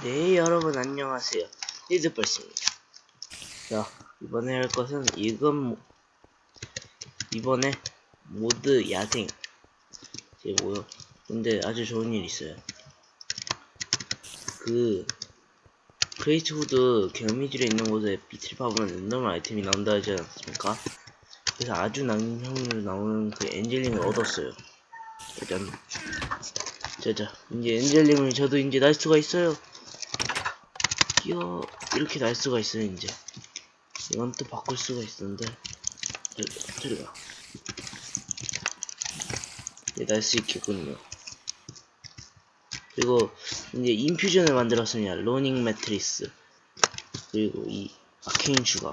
네 여러분 안녕하세요. 리드벌스입니다. 자 이번에 할 것은 모- 이번에 모드 야생. 제고요? 근데 아주 좋은 일 있어요. 그 크레이트 후드 개미줄에 있는 곳에 비트를 파보면 랜덤 아이템이 나온다 하지 않았습니까? 그래서 아주 낮은 확률로 나오는 그 엔젤링을 얻었어요. 짜잔 자자 이제 엔젤링을 저도 이제 날 수가 있어요 이야 이렇게 날 수가 있어요 이제. 이건 또 바꿀 수가 있었는데. 저리가. 이제 날수 있겠군요. 그리고 이제 인퓨전을 만들었습니다 로닝 매트리스. 그리고 이 아케인 슈가.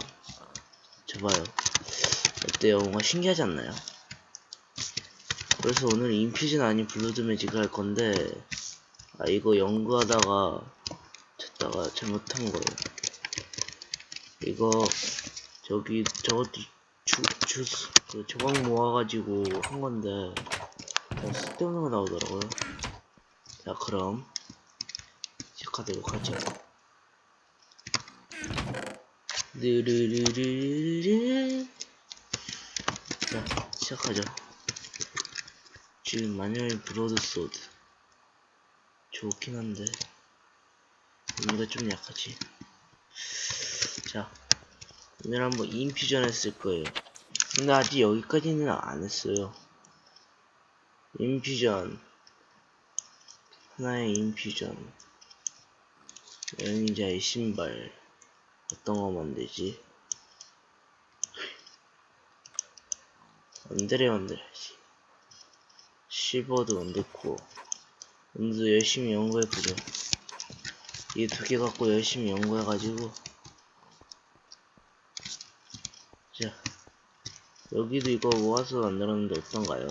저봐요. 어때요? 뭔가 신기하지 않나요? 그래서 오늘 인퓨전 아닌 블루드 매직을 할 건데 아 이거 연구하다가 찾다가 잘못한 거예요. 이거 저기 저것도 주주그 조각 모아가지고 한 건데 그냥 쓸데없는 거 나오더라고요. 자 그럼 시작하도록 하죠. 르르르르르 자 시작하죠. 지금 마녀의 브로드 소드 좋긴 한데 이거 좀 약하지. 자 오늘 한번 인퓨전 했을 거예요. 근데 아직 여기까지는 안 했어요. 인퓨전. 하나의 인퓨전. 여행자의 신발. 어떤 거 만들지? 안드레 만들어야지. 실버드 원데코 오늘도 열심히 연구해보죠 이 두 개 갖고 열심히 연구해가지고. 자 여기도 이거 모아서 만들었는데 어떤가요?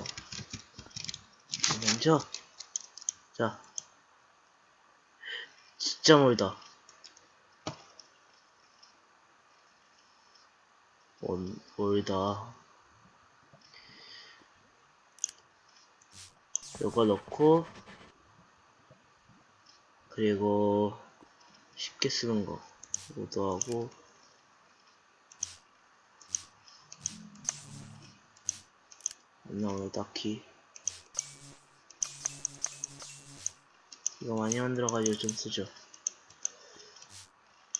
먼저 자 진짜 멀다. 원, 멀다. 이거 넣고 그리고 쉽게 쓰는 거. 이것도 하고. 안 나오네 딱히. 이거 많이 만들어가지고 좀 쓰죠.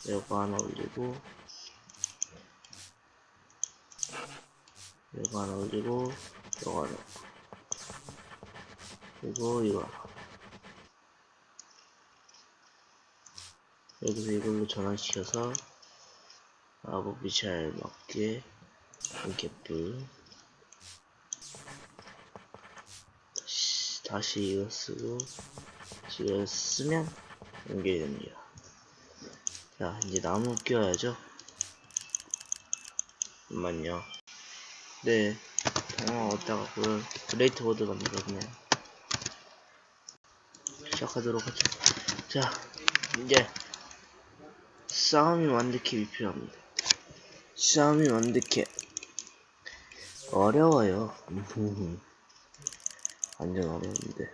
이거 하나 올리고. 이거 하나 올리고 이거 하나. 그리고 이거 하나 여기서 이걸로 전환시켜서 마법이 잘 맞게 이렇게 다시, 다시 이거 쓰고 이거 쓰면 연결이 됩니다. 자 이제 나무 끼워야죠. 잠깐만요. 네 당황 얻다가 그걸 그레이트 보드 만들었네 시작하도록 하죠. 자 이제 싸움이 만드캡이 필요합니다. 싸움이 만드캡 어려워요. 완전 어려운데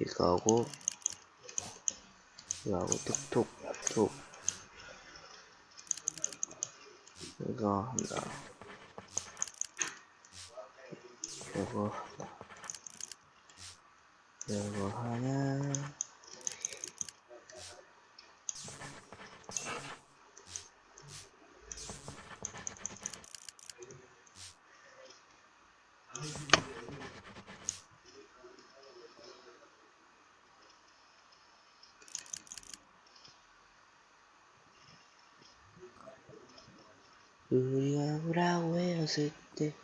이거 하고 이거 하고 톡톡 톡 이거 한다. 이거 하나 이거 하나 우리가 오라고 헤어질 때.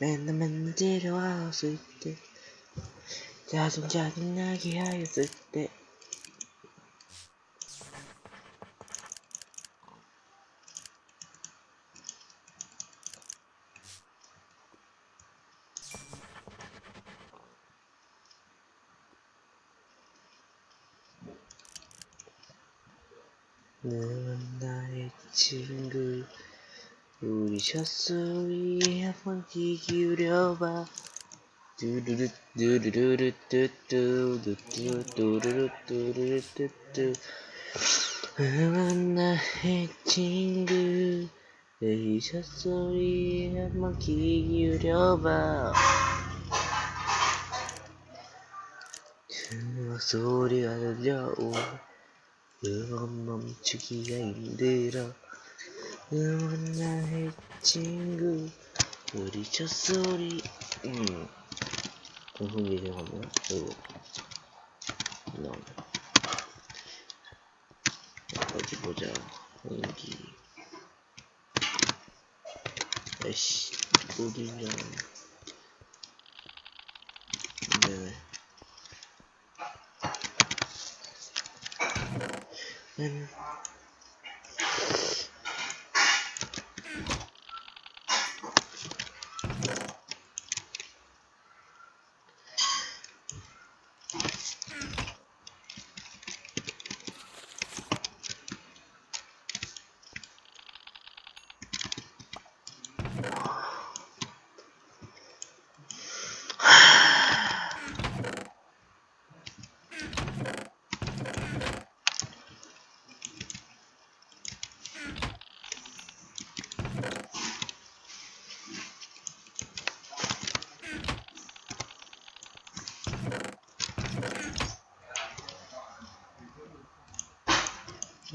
맨날 맨날 데려왔을 때. 짜증 짜증나게 하였을 때 너는 나의 친구 우리 샷소리에 한번 귀 기울여봐. 뚜루루 뚜루루루 뚜뚜 뚜뚜 뚜루루 뚜루루 뚜뚜 너는 나의 친구 우리 샷소리에 한번 귀 기울여봐 음악 소리가 들려오 음악 멈추기가 힘들어. 음악 나의 친구. 우리 첫소리. 음. 방송기 생각나 그리고. 나오네 어디 보자. 공기. 아이씨 어디냐 네네 음.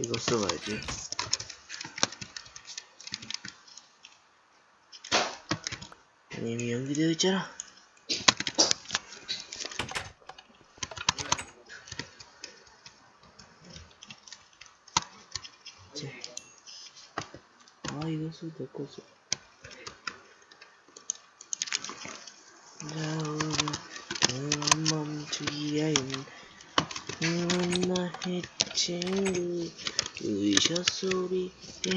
이거 써봐야지. 이미 연기되어 있잖아. 아, 이거 거죠. 자, 오늘 멈추기야 음, 나의 친구 의샤 소리에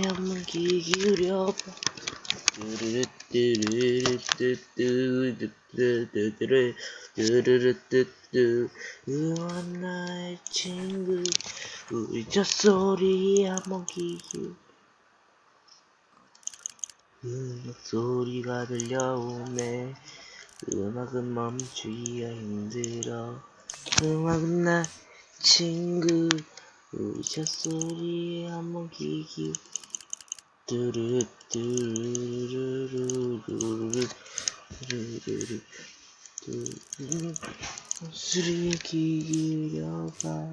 한번 귀 기울여봐. 뚜루루뚜루루뚜뚜뚜뚜뚜 뚜루 뚜루루뚜뚜 응원 나의 친구 의자 소리에 한번 귀 기울 음악 소리가 들려오네 음악은 멈추기가 힘들어 음악은 나 친구 우리 젖소리에 한번 귀 기울 뚜루루루루루루. 뚜루루루 뚜루루 소리에 귀 기울여봐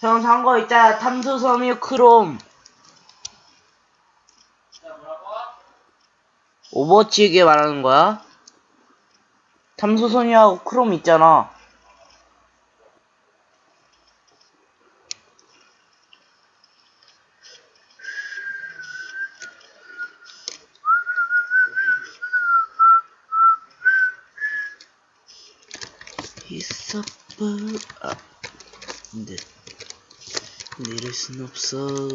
모드 형, 산거 있잖아. 탐수섬유 크롬. 오버워치에게 말하는 거야? 탐수섬유하고 크롬 있잖아. 있어, 아, 근데. 내릴 순 없어.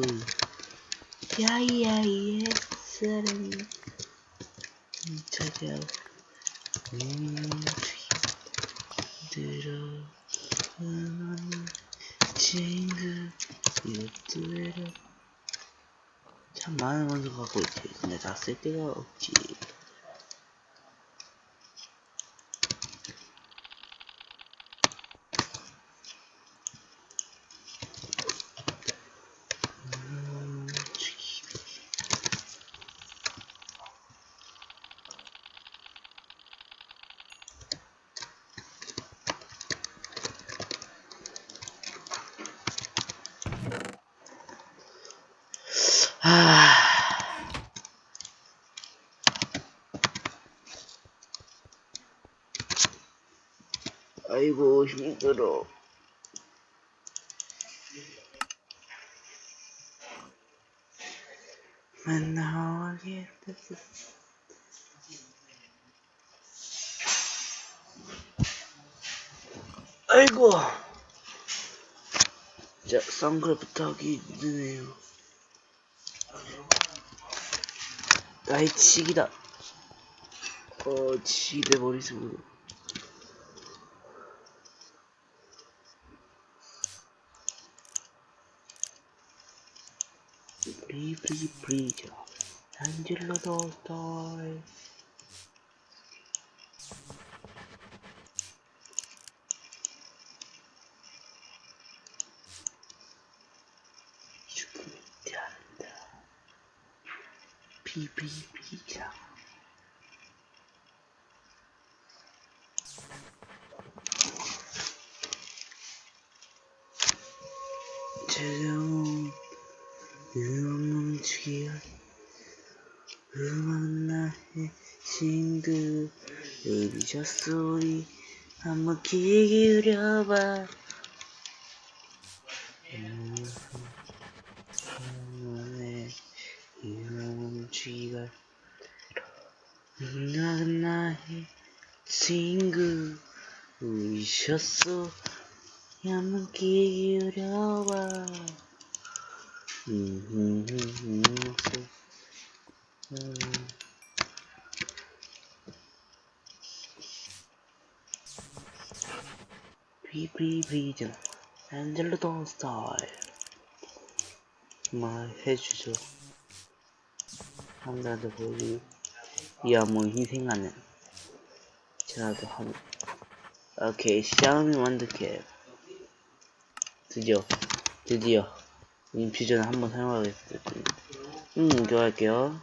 야야예 사랑이 찾아 들어 음 친구. 이것도 외로. 참 많은 원소 갖고 있지. 근데 다 쓸 데가 없지 음, 하... 아이고 힘들어. 만나게 됐어. 아이고. 자, 선크래프트 하기 힘드네요. 나의 치기다. 어, 치대 머릿속으로. 프리 프리 프리저 안젤로 더스타일 죽음이 않다 피피 피자 찾아온 멈추기야. 음악 나의 친구 여기 저 소리 한번 귀 기울여봐. 음악 멈추기가 음악 나의 친구 우셨어 한번 귀 기울여봐. 비비비전 안젤로 돈 스타일. 말 해주죠. 한가도 보기 이 한번 희생하는. 저라도 한 오케이 샤오미 원더캡 드디어 드디어 인퓨전을 한번 사용하겠습니다 음, 이거 할게요.